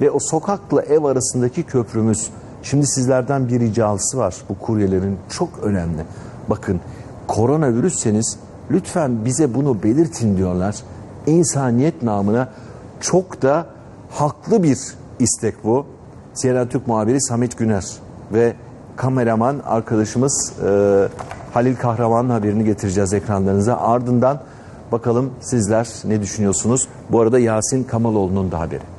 ve o sokakla ev arasındaki köprümüz. Şimdi sizlerden bir ricası var bu kuryelerin çok önemli. Bakın koronavirüsseniz lütfen bize bunu belirtin diyorlar. İnsaniyet namına çok da haklı bir istek bu. CNN Türk muhabiri Samet Güner ve kameraman arkadaşımız e, Halil Kahraman'ın haberini getireceğiz ekranlarınıza. Ardından bakalım sizler ne düşünüyorsunuz? Bu arada Yasin Kamaloğlu'nun da haberi.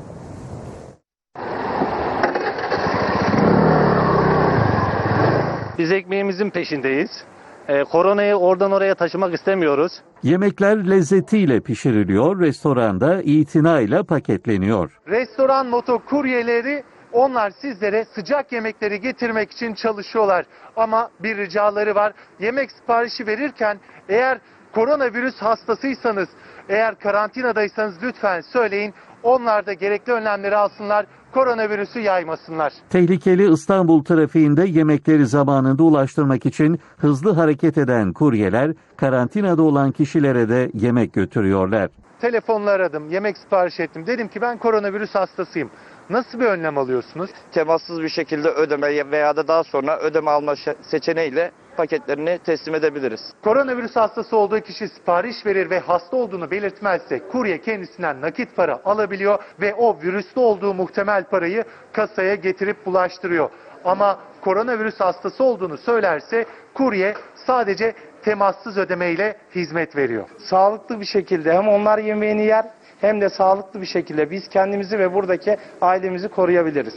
Biz ekmeğimizin peşindeyiz. Ee, koronayı oradan oraya taşımak istemiyoruz. Yemekler lezzetiyle pişiriliyor, restoranda itinayla paketleniyor. Restoran moto kuryeleri onlar sizlere sıcak yemekleri getirmek için çalışıyorlar. Ama bir ricaları var. Yemek siparişi verirken eğer koronavirüs hastasıysanız, eğer karantinadaysanız lütfen söyleyin. Onlar da gerekli önlemleri alsınlar. Koronavirüsü yaymasınlar. Tehlikeli İstanbul trafiğinde yemekleri zamanında ulaştırmak için hızlı hareket eden kuryeler karantinada olan kişilere de yemek götürüyorlar. Telefonla aradım, yemek sipariş ettim. Dedim ki ben koronavirüs hastasıyım. Nasıl bir önlem alıyorsunuz? temassız bir şekilde ödeme veya da daha sonra ödeme alma seçeneğiyle paketlerini teslim edebiliriz. Koronavirüs hastası olduğu kişi sipariş verir ve hasta olduğunu belirtmezse kurye kendisinden nakit para alabiliyor ve o virüslü olduğu muhtemel parayı kasaya getirip bulaştırıyor. Ama koronavirüs hastası olduğunu söylerse kurye sadece temassız ödemeyle hizmet veriyor. sağlıklı bir şekilde hem onlar yemeğini yer hem de sağlıklı bir şekilde biz kendimizi ve buradaki ailemizi koruyabiliriz.